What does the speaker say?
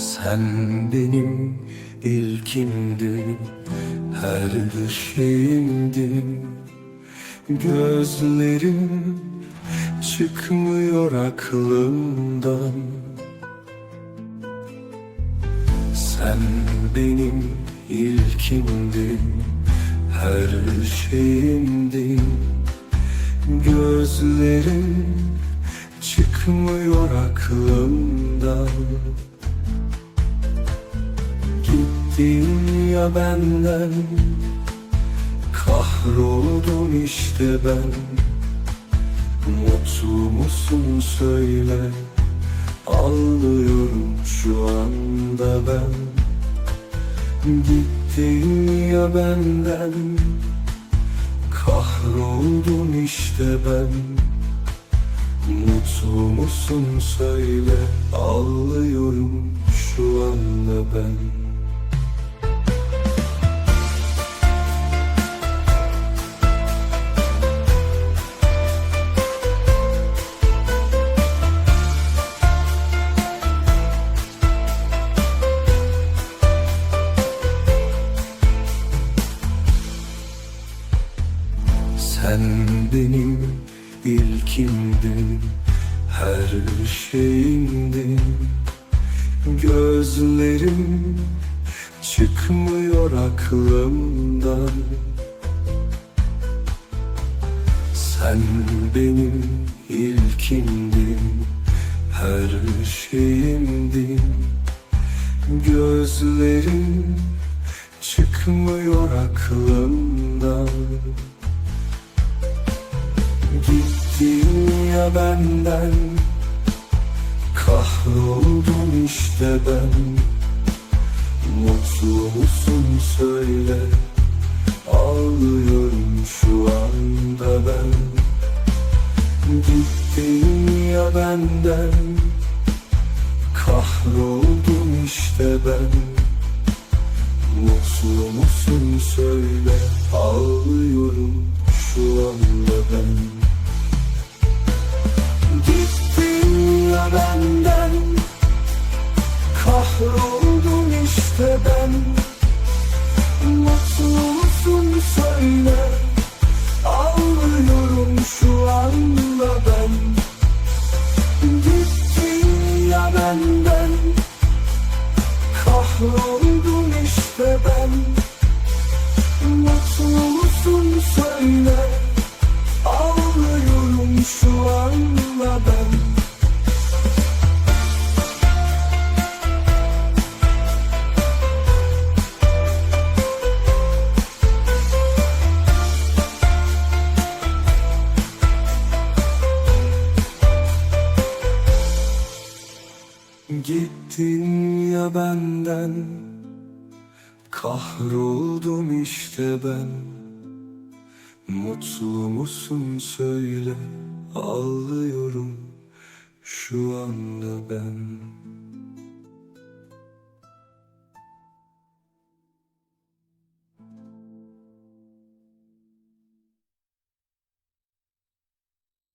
Sen benim ilkimdin Her şeyimdin Gözlerim çıkmıyor aklımdan. Sen benim ilkimdin Her şeyimdin Gözlerim çıkmıyor aklımdan Gittin ya benden. Kahroldum işte ben. Mutlu musun söyle. Ağlıyorum şu anda ben. Gittin ya benden. Kahroldum işte ben. Mutlu musun söyle. Ağlıyorum şu anda ben Sen benim ilkimdin Her şeyimdin. Gözlerim çıkmıyor aklımdan. Sen benim ilkimdin Her şeyimdin. Gözlerim çıkmıyor aklımdan Gittin ya benden. Kahroldum işte ben. Mutlu musun söyle. Ağlıyorum şu anda ben. Gittin ya benden. Kahroldum işte ben. Mutlu musun söyle. Ağlıyorum şu anda ben Kahroldum Gittin ya benden Kahroldum işte ben. Mutlu musun söyle Ağlıyorum şu anda ben